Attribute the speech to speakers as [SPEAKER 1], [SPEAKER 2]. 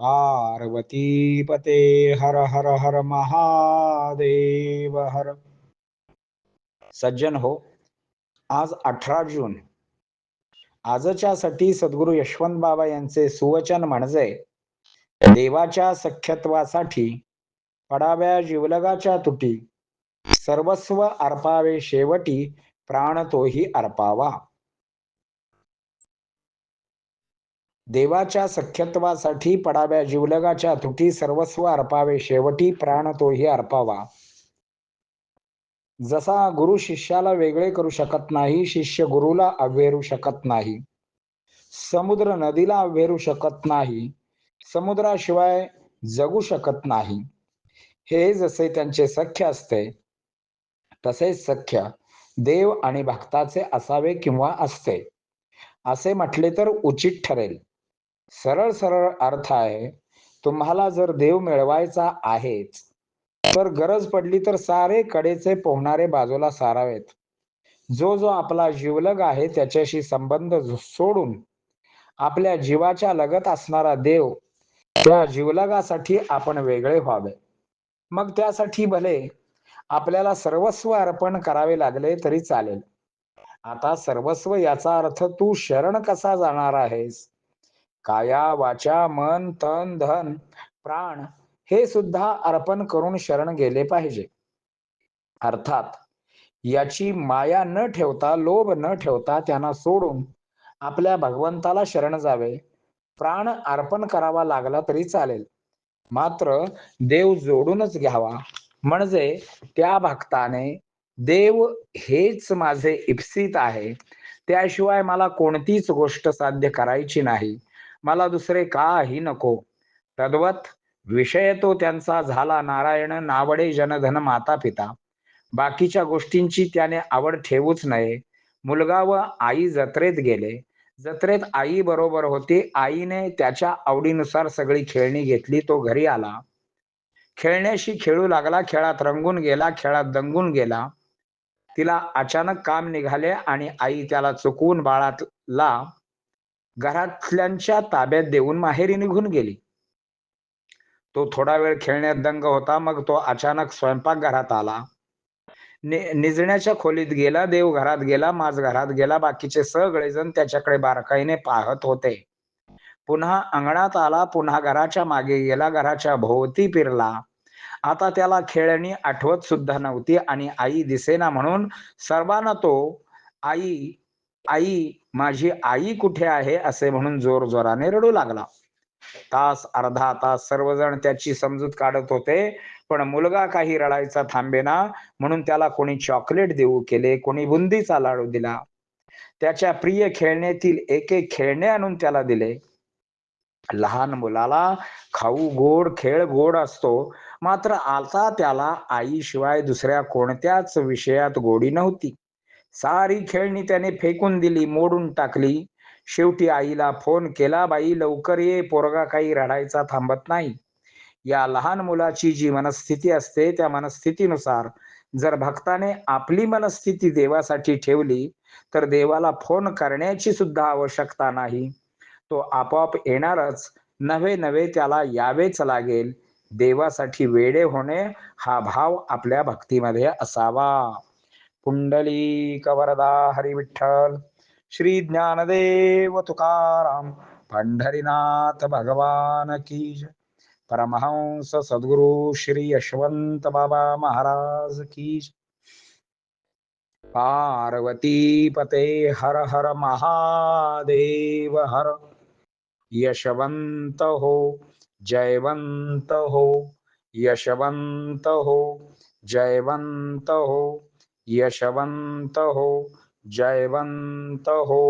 [SPEAKER 1] पार्वती पते हर हर हर महादेव हर। सज्जन हो आज अठरा जून. आजच्या साठी सद्गुरु यशवंत बाबा यांचे सुवचन म्हणजे देवाच्या सख्यत्वासाठी पडाव्या जीवलगाच्या तुटी सर्वस्व अर्पावे शेवटी प्राण तोही अर्पावा। देवाच्या सख्यत्वासाठी पडाव्या जीवलगाच्या तुटी सर्वस्व अर्पावे. शेवटी प्राण तोही अर्पावा. जसा गुरु शिष्याला वेगळे करू शकत नाही शिष्य गुरुला अवेरू शकत नाही. समुद्र नदीला अव्हेरू शकत नाही. समुद्राशिवाय जगू शकत नाही. हे जसे त्यांचे सख्य असते तसेच सख्य देव आणि भक्ताचे असावे किंवा असते. असे म्हटले तर उचित ठरेल. सरळ सरळ अर्थ आहे तुम्हाला जर देव मिळवायचा आहेच तर गरज पडली तर सारे कडेचे पोहणारे बाजूला सारावेत. जो जो आपला जीवलग आहे त्याच्याशी संबंध सोडून आपल्या जीवाच्या लगत असणारा देव त्या जीवलगासाठी आपण वेगळे व्हावे. मग त्यासाठी भले आपल्याला सर्वस्व अर्पण करावे लागले तरी चालेल. आता सर्वस्व याचा अर्थ तू शरण कसा जाणार आहेस? काया वाचा मन तन धन प्राण हे सुद्धा अर्पण करून शरण गेले पाहिजे. अर्थात याची माया न ठेवता लोभ न ठेवता त्यांना सोडून आपल्या भगवंताला शरण जावे. प्राण अर्पण करावा लागला तरी चालेल. मात्र देव जोडूनच घ्यावा. म्हणजे त्या भक्ताने देव हेच माझे इप्सित आहे. त्याशिवाय मला कोणतीच गोष्ट साध्य करायची नाही. मला दुसरे काही नको. तद्वत विषय तो त्यांचा झाला नारायण नावडे जनधन माता पिता बाकीच्या गोष्टींची त्याने आवड ठेवूच नये. मुलगा व आई जत्रेत गेले. जत्रेत आई बरोबर होती. आईने त्याच्या आवडीनुसार सगळी खेळणी घेतली. तो घरी आला. खेळण्याशी खेळू लागला. खेळात रंगून गेला. खेळात दंगून गेला. तिला अचानक काम निघाले आणि आई त्याला चुकवून बाळातला घरातल्यांच्या ताब्यात देऊन माहेरी निघून गेली. तो थोडा वेळ खेळण्यात दंग होता मग तो अचानक स्वयंपाकघरात आला. निजण्याच्या खोलीत गेला देव घरात गेला माझ घरात गेला बाकीचे सगळेजण त्याच्याकडे बारकाईने पाहत होते. पुन्हा अंगणात आला पुन्हा घराच्या मागे गेला घराच्या भोवती फिरला. आता त्याला खेळणी आठवत सुद्धा नव्हती आणि आई दिसेना म्हणून सर्वांना तो आई आई माझी आई कुठे आहे असे म्हणून जोर जोराने रडू लागला. तास अर्धा तास सर्वजण त्याची समजूत काढत होते पण मुलगा काही रडायचा थांबेना म्हणून त्याला कोणी चॉकलेट देऊ केले कोणी बुंदीचा लाडू दिला. त्याच्या प्रिय खेळण्यातील एक एक खेळणे आणून त्याला दिले. लहान मुलाला खाऊ गोड खेळ गोड असतो मात्र आता त्याला आईशिवाय दुसऱ्या कोणत्याच विषयात गोडी नव्हती. सारी खेळणी त्याने फेकून दिली मोडून टाकली. शेवटी आईला फोन केला बाई लवकर ये पोरगा काही रडायचा थांबत नाही. या लहान मुलाची जी मनस्थिती असते त्या मनस्थितीनुसार जर भक्ताने आपली मनस्थिती देवासाठी ठेवली तर देवाला फोन करण्याची सुद्धा आवश्यकता नाही. तो आपोआप येणारच नव्हे नव्हे त्याला यावेच लागेल. देवासाठी वेडे होणे हा भाव आपल्या भक्तीमध्ये असावा. पुंडली कवरदा हरी विठ्ठल श्री ज्ञानदेव तुकाराम पंढरीनाथ भगवान की परमहंस सद्गुरु श्री यशवंत बाबा महाराज की पार्वती पते हर हर महादेव हर। यशवंत हो जयवंत हो यशवंत हो जयवंत हो। यशवंत हो जयवंत हो।